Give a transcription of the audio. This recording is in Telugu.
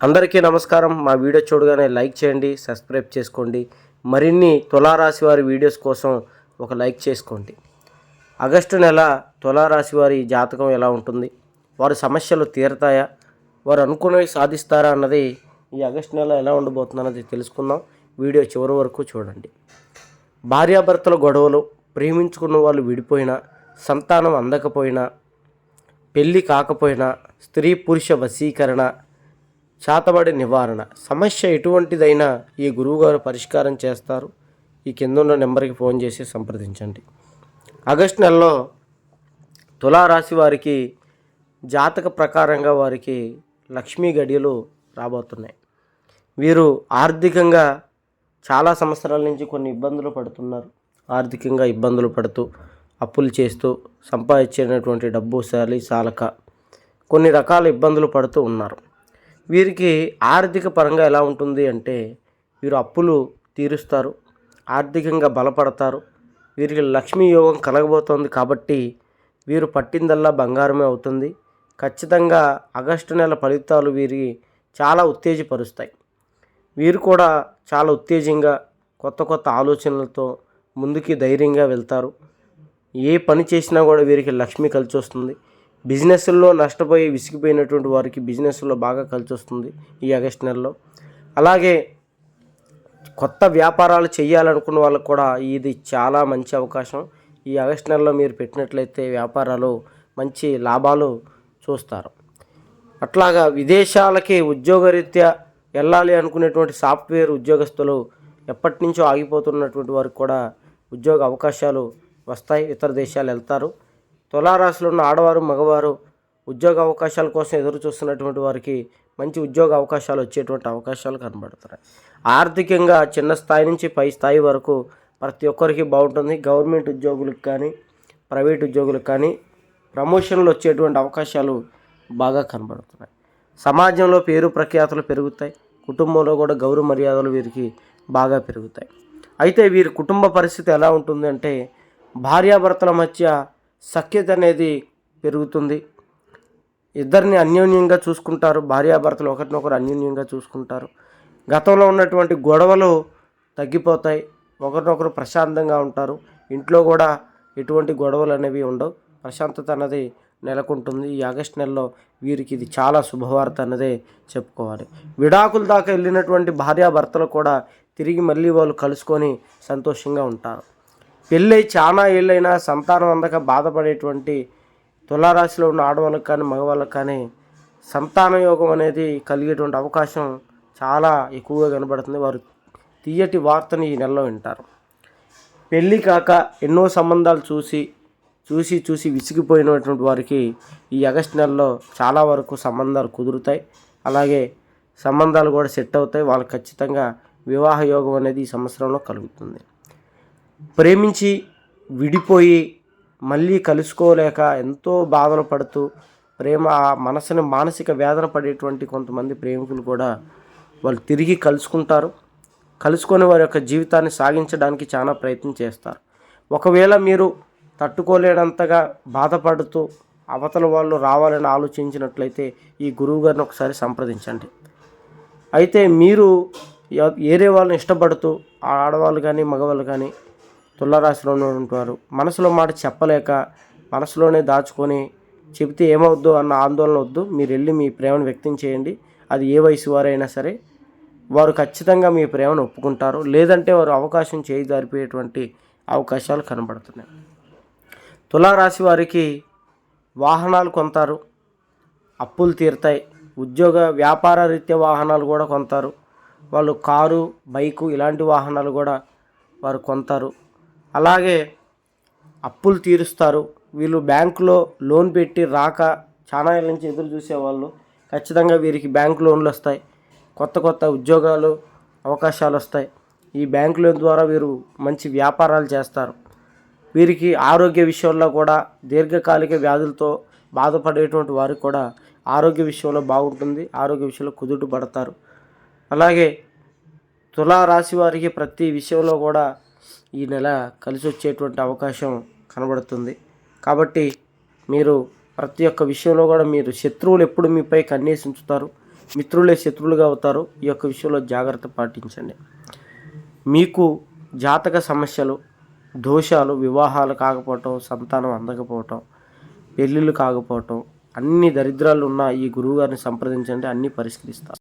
అందరికీ నమస్కారం. మా వీడియో చూడగానే లైక్ చేయండి సబ్స్క్రైబ్ చేసుకోండి. మరిన్ని తులారాశి వారి వీడియోస్ కోసం ఒక లైక్ చేసుకోండి. ఆగస్టు నెల తులారాశి వారి జాతకం ఎలా ఉంటుంది? వారి సమస్యలు తీరతాయా? వారు అనుకున్నవి సాధిస్తారా అన్నది ఈ ఆగస్టు నెల ఎలా ఉండబోతుంది అన్నది తెలుసుకుందాం. వీడియో చివరి వరకు చూడండి. భార్యాభర్తల గొడవలు ప్రేమించుకున్న వాళ్ళు విడిపోయినా సంతానం అందకపోయినా పెళ్ళి కాకపోయినా స్త్రీ పురుష వశీకరణ చేతబడి నివారణ. సమస్య ఎటువంటిదైనా ఈ గురువుగారు పరిష్కారం చేస్తారు. ఈ కింద ఉన్న నెంబర్కి ఫోన్ చేసి సంప్రదించండి. ఆగస్టు నెలలో తులారాశి వారికి జాతక ప్రకారంగా వారికి లక్ష్మీ గడియలు రాబోతున్నాయి. వీరు ఆర్థికంగా చాలా సంవత్సరాల నుంచి కొన్ని ఇబ్బందులు పడుతున్నారు. ఆర్థికంగా ఇబ్బందులు పడుతూ అప్పులు చేస్తూ సంపాదించినటువంటి డబ్బు శాలి సాలక కొన్ని రకాల ఇబ్బందులు పడుతూ ఉన్నారు. వీరికి ఆర్థిక పరంగా ఎలా ఉంటుంది అంటే వీరు అప్పులు తీరుస్తారు ఆర్థికంగా బలపడతారు. వీరికి లక్ష్మీ యోగం కలగబోతోంది కాబట్టి వీరు పట్టిందల్లా బంగారమే అవుతుంది. ఖచ్చితంగా ఆగస్టు నెల ఫలితాలు వీరి చాలా ఉత్తేజపరుస్తాయి. వీరు కూడా చాలా ఉత్తేజంగా కొత్త కొత్త ఆలోచనలతో ముందుకి ధైర్యంగా వెళ్తారు. ఏ పని చేసినా కూడా వీరికి లక్ష్మి కలిసి వస్తుంది బిజినెస్లో నష్టపోయి విసిగిపోయినటువంటి వారికి బిజినెస్లో బాగా కలిసి వస్తుంది ఈ ఆగస్ట్ నెలలో. అలాగే కొత్త వ్యాపారాలు చేయాలనుకున్న వాళ్ళకు కూడా ఇది చాలా మంచి అవకాశం. ఈ ఆగస్ట్ నెలలో మీరు పెట్టినట్లయితే వ్యాపారాలు మంచి లాభాలు చూస్తారు. అట్లాగా విదేశాలకి ఉద్యోగరీత్యా వెళ్ళాలి అనుకునేటువంటి సాఫ్ట్వేర్ ఉద్యోగస్తులు ఎప్పటి నుంచో ఆగిపోతున్నటువంటి వారికి కూడా ఉద్యోగ అవకాశాలు వస్తాయి. ఇతర దేశాలు వెళ్తారు. తులారాశిలో ఉన్న ఆడవారు మగవారు ఉద్యోగ అవకాశాల కోసం ఎదురు చూస్తున్నటువంటి వారికి మంచి ఉద్యోగ అవకాశాలు వచ్చేటువంటి అవకాశాలు కనబడుతున్నాయి. ఆర్థికంగా చిన్న స్థాయి నుంచి పై స్థాయి వరకు ప్రతి ఒక్కరికి బాగుంటుంది. గవర్నమెంట్ ఉద్యోగులకు కానీ ప్రైవేట్ ఉద్యోగులకు కానీ ప్రమోషన్లు వచ్చేటువంటి అవకాశాలు బాగా కనబడుతున్నాయి. సమాజంలో పేరు ప్రఖ్యాతులు పెరుగుతాయి. కుటుంబంలో కూడా గౌరవ మర్యాదలు వీరికి బాగా పెరుగుతాయి. అయితే వీరి కుటుంబ పరిస్థితి ఎలా ఉంటుంది అంటే భార్యాభర్తల మధ్య సఖ్యత అనేది పెరుగుతుంది. ఇద్దరిని అన్యోన్యంగా చూసుకుంటారు. భార్యాభర్తలు ఒకరినొకరు అన్యోన్యంగా చూసుకుంటారు. గతంలో ఉన్నటువంటి గొడవలు తగ్గిపోతాయి. ఒకరినొకరు ప్రశాంతంగా ఉంటారు. ఇంట్లో కూడా ఎటువంటి గొడవలు అనేవి ఉండవు. ప్రశాంతత అన్నది నెలకొంటుంది. ఈ ఆగస్ట్ నెలలో వీరికి ఇది చాలా శుభవార్త అన్నదే చెప్పుకోవాలి. విడాకుల దాకా వెళ్ళినటువంటి భార్యాభర్తలు కూడా తిరిగి మళ్ళీ వాళ్ళు కలుసుకొని సంతోషంగా ఉంటారు. పెళ్ళై చాలా ఏళ్ళైనా సంతానం అందక బాధపడేటువంటి తులారాశిలో ఉన్న ఆడవాళ్ళకి కానీ మగవాళ్ళకి కానీ సంతాన యోగం అనేది కలిగేటువంటి అవకాశం చాలా ఎక్కువగా కనబడుతుంది. వారు తీయటి వార్తని ఈ నెలలో వింటారు. పెళ్ళి కాక ఎన్నో సంబంధాలు చూసి చూసి చూసి విసిగిపోయినటువంటి వారికి ఈ ఆగస్ట్ నెలలో చాలా వరకు సంబంధాలు కుదురుతాయి. అలాగే సంబంధాలు కూడా సెట్ అవుతాయి. వాళ్ళకి ఖచ్చితంగా వివాహ యోగం అనేది ఈ సంవత్సరంలో కలుగుతుంది. ప్రేమించి విడిపోయి మళ్ళీ కలుసుకోలేక ఎంతో బాధలు పడుతూ ప్రేమ ఆ మనసుని మానసిక వేదన పడేటువంటి కొంతమంది ప్రేమికులు కూడా వాళ్ళు తిరిగి కలుసుకుంటారు. కలుసుకొని వారి యొక్క జీవితాన్ని సాగించడానికి చాలా ప్రయత్నం చేస్తారు. ఒకవేళ మీరు తట్టుకోలేనంతగా బాధపడుతూ అవతల వాళ్ళు రావాలని ఆలోచించినట్లయితే ఈ గురువు గారిని ఒకసారి సంప్రదించండి. అయితే మీరు ఏరే వేరే వాళ్ళని ఇష్టపడుతూ ఆ ఆడవాళ్ళు కానీ మగవాళ్ళు కానీ తులారాశిలో ఉంటారు. మనసులో మాట చెప్పలేక మనసులోనే దాచుకొని చెబితే ఏమవుద్దు అన్న ఆందోళన వద్దు. మీరు వెళ్ళి మీ ప్రేమను వ్యక్తం చేయండి. అది ఏ వయసు వారైనా సరే వారు ఖచ్చితంగా మీ ప్రేమను ఒప్పుకుంటారు. లేదంటే వారు అవకాశం చేయి జారిపోయేటువంటి అవకాశాలు కనబడుతున్నాయి. తులారాశి వారికి వాహనాలు కొంటారు అప్పులు తీరుతాయి. ఉద్యోగ వ్యాపార రీత్యా వాహనాలు కూడా కొంటారు వాళ్ళు కారు బైకు ఇలాంటి వాహనాలు కూడా వారు కొంటారు అలాగే అప్పులు తీరుస్తారు. వీళ్ళు బ్యాంకులో లోన్ పెట్టి రాక చాలా ఏళ్ళ నుంచి ఎదురు చూసేవాళ్ళు ఖచ్చితంగా వీరికి బ్యాంక్ లోన్లు వస్తాయి. కొత్త కొత్త ఉద్యోగాలు అవకాశాలు వస్తాయి. ఈ బ్యాంక్ లోన్ ద్వారా వీరు మంచి వ్యాపారాలు చేస్తారు. వీరికి ఆరోగ్య విషయంలో కూడా దీర్ఘకాలిక వ్యాధులతో బాధపడేటువంటి వారికి కూడా ఆరోగ్య విషయంలో బాగుంటుంది. ఆరోగ్య విషయంలో కుదుట పడతారు. అలాగే తులా రాశి వారికి ప్రతి విషయంలో కూడా ఈ నెల కలిసి వచ్చేటువంటి అవకాశం కనబడుతుంది. కాబట్టి మీరు ప్రతి ఒక్క విషయంలో కూడా మీరు శత్రువులు ఎప్పుడు మీపై కన్నేసి ఉంచుతారు మిత్రులే శత్రువులుగా అవుతారు. ఈ యొక్క విషయంలో జాగ్రత్త పాటించండి. మీకు జాతక సమస్యలు దోషాలు వివాహాలు కాకపోవటం సంతానం అందకపోవటం పెళ్ళిళ్ళు కాకపోవటం అన్ని దరిద్రాలు ఉన్న ఈ గురువుగారిని సంప్రదించండి. అన్నీ పరిష్కరిస్తారు